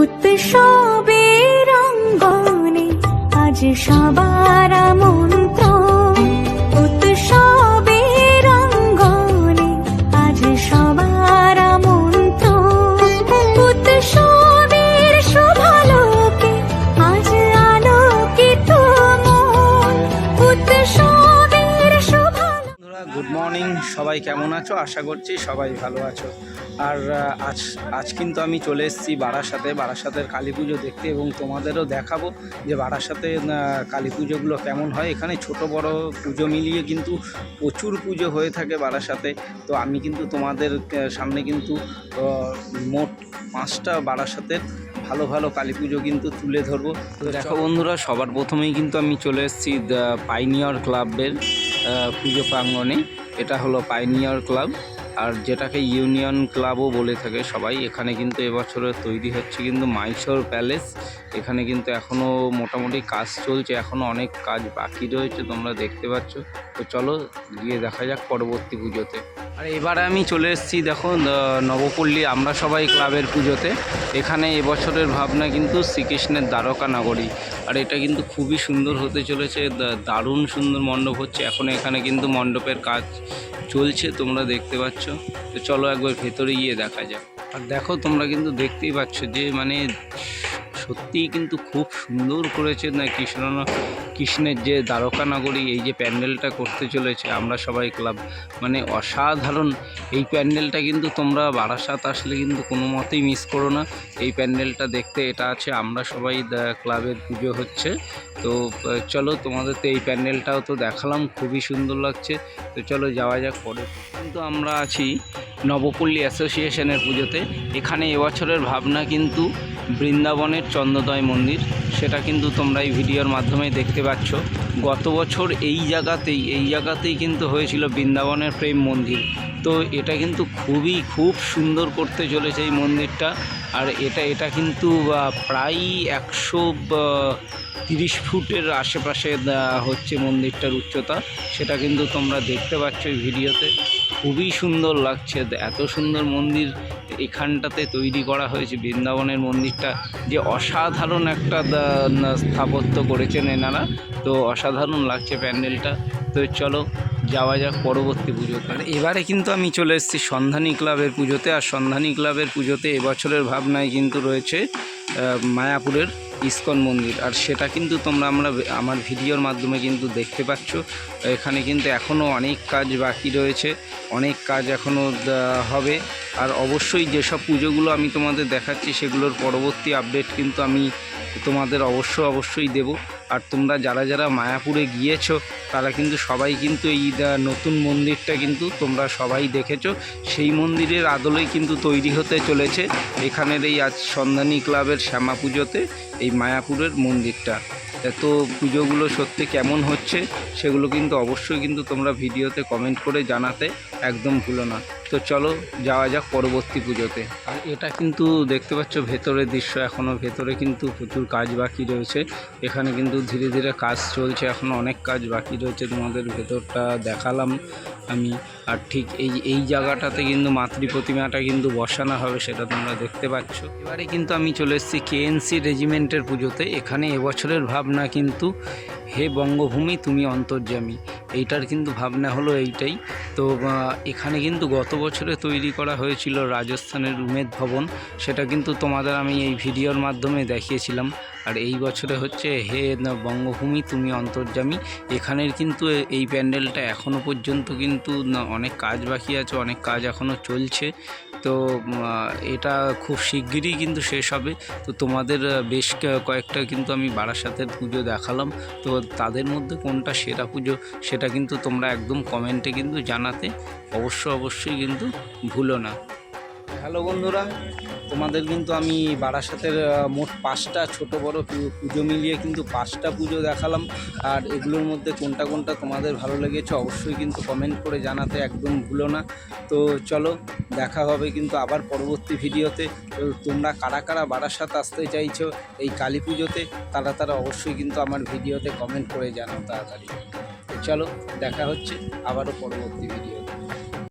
উৎসবের অঙ্গনে আজ সবার মন্ত্র উৎসবের অঙ্গনে আজ সবার মন্ত্র উৎসবের শোভালোকে আজ আলোকিত মন। উৎসবের শোভালো গুড মর্নিং সবাই কেমন আছো? আশা করছি সবাই ভালো আছো। আর আজ আজ কিন্তু আমি চলে এসেছি বারাসাতে। বারাসাতের কালী পুজো দেখতে এবং তোমাদেরও দেখাবো যে বারাসাতে কালী পুজোগুলো কেমন হয়। এখানে ছোট বড় পুজো মিলিয়ে কিন্তু প্রচুর পুজো হয়ে থাকে বারাসাতে। তো আমি কিন্তু তোমাদের সামনে কিন্তু মোট পাঁচটা বারাসাতের ভালো ভালো কালী পুজো কিন্তু তুলে ধরবো। তো দেখো বন্ধুরা সবার প্রথমেই কিন্তু আমি চলে এসেছি পাইনিয়র ক্লাবের পুজো প্রাঙ্গণে। এটা হলো পাইনিয়র ক্লাব। আর যেটাকে ইউনিয়ন ক্লাবও বলে থাকে সবাই, এখানে কিন্তু এবছরে তৈরি হচ্ছে কিন্তু মাইসোর প্যালেস। এখানে কিন্তু এখনও মোটামুটি কাজ চলছে এখনও অনেক কাজ বাকি রয়েছে, তোমরা দেখতে পাচ্ছ। তো চলো, গিয়ে দেখা যাক পরবর্তী পুজোতে। আর এবারে আমি চলে এসেছি, দেখো নবপল্লী আমরা সবাই ক্লাবের পুজোতে। এখানে এবছরের ভাবনা কিন্তু শ্রীকৃষ্ণের দ্বারকা নগরী। আর এটা কিন্তু খুবই সুন্দর হতে চলেছে দারুণ সুন্দর মণ্ডপ হচ্ছে। এখন এখানে কিন্তু মণ্ডপের কাজ চলছে, তোমরা দেখতে পাচ্ছ। তো চলো একবার ভেতরে গিয়ে দেখা যাক। আর দেখো, তোমরা কিন্তু দেখতেই পাচ্ছ যে মানে সত্যিই কিন্তু খুব সুন্দর করেছে না কৃষ্ণ কৃষ্ণের যে দ্বারকা নগরী, এই যে প্যান্ডেলটা করতে চলেছে আমরা সবাই ক্লাব মানে অসাধারণ। এই প্যান্ডেলটা কিন্তু তোমরা বারাসাত আসলে কিন্তু কোনো মতেই মিস করো না। এই প্যান্ডেলটা দেখতে এটা আছে, আমরা সবাই ক্লাবের পুজো হচ্ছে। তো চলো তোমাদের তো এই প্যান্ডেলটাও তো দেখালাম, খুবই সুন্দর লাগছে। তো চলো যাওয়া যাক পরে। কিন্তু আমরা আছি নবপল্লী অ্যাসোসিয়েশনের পুজোতে। এখানে এবছরের ভাবনা কিন্তু বৃন্দাবনের চন্দ্রদয় মন্দির। সেটা কিন্তু তোমরা এই ভিডিওর মাধ্যমে দেখতে পাচ্ছ। গত বছর এই জায়গাতেই এই জায়গাতেই কিন্তু হয়েছিল বৃন্দাবনের প্রেম মন্দির। তো এটা কিন্তু খুবই, খুব সুন্দর করতে চলেছে এই মন্দিরটা। আর এটা এটা কিন্তু প্রায় একশো তিরিশ ফুটের আশেপাশে হচ্ছে মন্দিরটার উচ্চতা। সেটা কিন্তু তোমরা দেখতে পাচ্ছ এই ভিডিওতে। খুবই সুন্দর লাগছে। এত সুন্দর মন্দির এখানটাতে তৈরি করা হয়েছে। বৃন্দাবনের মন্দিরটা যে অসাধারণ একটা স্থাপত্য করেছেন এনারা, তো অসাধারণ লাগছে প্যান্ডেলটা। তো চলো, যাওয়া যাক পরবর্তী পুজোতে। আর এবারে কিন্তু আমি চলে এসেছি সন্ধানী ক্লাবের পুজোতে। আর সন্ধানী ক্লাবের পুজোতে এবছরের ভাবনায় কিন্তু রয়েছে মায়াপুরের ইস্কন মন্দির। আর সেটা কিন্তু তোমরা আমরা আমার ভিডিওর মাধ্যমে কিন্তু দেখতে পাচ্ছ। এখানে কিন্তু এখনও অনেক কাজ বাকি রয়েছে। অনেক কাজ এখনও হবে। আর অবশ্যই যেসব পুজোগুলো আমি তোমাদের দেখাচ্ছি, সেগুলোর পরবর্তী আপডেট কিন্তু আমি তোমাদের অবশ্য অবশ্যই দেব। আর তোমরা যারা যারা মায়াপুরে গিয়েছো, তারা কিন্তু সবাই কিন্তু এই নতুন মন্দিরটা কিন্তু তোমরা সবাই দেখেছ। সেই মন্দিরের আদলেই কিন্তু তৈরি হতে চলেছে এখানের এই আজ সন্ধানী ক্লাবের শ্যামা পুজোতে এই মায়াপুরের মন্দিরটা। তো পুজোগুলো সত্যি কেমন হচ্ছে সেগুলো কিন্তু অবশ্যই কিন্তু তোমরা ভিডিওতে কমেন্ট করে জানাতে একদম ভুলো না। তো চলো যাওয়া যাক পরবর্তী পুজোতে। আর এটা কিন্তু দেখতে পাচ্ছ ভেতরের দৃশ্য এখনও ভেতরে কিন্তু প্রচুর কাজ বাকি রয়েছে। এখানে কিন্তু ধীরে ধীরে কাজ চলছে এখনও অনেক কাজ বাকি রয়েছে তোমাদের ভেতরটা দেখালাম আমি। আর ঠিক এই এই জায়গাটাতে কিন্তু মাতৃ প্রতিমাটা কিন্তু বসানো হবে সেটা তোমরা দেখতে পাচ্ছ। এবারে কিন্তু আমি চলে এসেছি কেএনসি রেজিমেন্টের পুজোতে। এখানে এবছরের ভাবনা কিন্তু, হে বঙ্গভূমি, তুমি অন্তর্যামী। এইটার কিন্তু ভাবনা হলো এইটাই। তো এখানে কিন্তু গত বছরে তৈরি করা হয়েছিল রাজস্থানের উমেদ ভবন। সেটা কিন্তু তোমাদের আমি এই ভিডিওর মাধ্যমে দেখিয়েছিলাম। আর এই বছরে হচ্ছে, হে বঙ্গভূমি, তুমি অন্তর্যামী। এখানের কিন্তু এই প্যান্ডেলটা এখনও পর্যন্ত কিন্তু অনেক কাজ বাকি আছে, অনেক কাজ এখনও চলছে। তো এটা খুব শিগগিরই কিন্তু শেষ হবে। তো তোমাদের বেশ কয়েকটা কিন্তু আমি বারাসাতের পুজো দেখালাম। তো তাদের মধ্যে কোনটা সেরা পুজো সেটা কিন্তু তোমরা একদম কমেন্টে কিন্তু জানাতে অবশ্য অবশ্যই কিন্তু ভুলো না। হ্যালো বন্ধুরা, তোমাদের কিন্তু আমি বারাসাতের মোট পাঁচটা ছোট বড় পুজো মিলিয়ে কিন্তু পাঁচটা পুজো দেখালাম। আর এগুলোর মধ্যে কোনটা কোনটা তোমাদের ভালো লেগেছে অবশ্যই কিন্তু কমেন্ট করে জানাতে একদম ভুলো না। তো চলো, দেখা হবে কিন্তু আবার পরবর্তী ভিডিওতে। তোমরা কারা কারা বারাসাত আসতে চাইছো এই কালী পুজোতে, তারা তারা অবশ্যই কিন্তু আমার ভিডিওতে কমেন্ট করে জানাও তাড়াতাড়ি। তো চলো, দেখা হচ্ছে আবারও পরবর্তী ভিডিও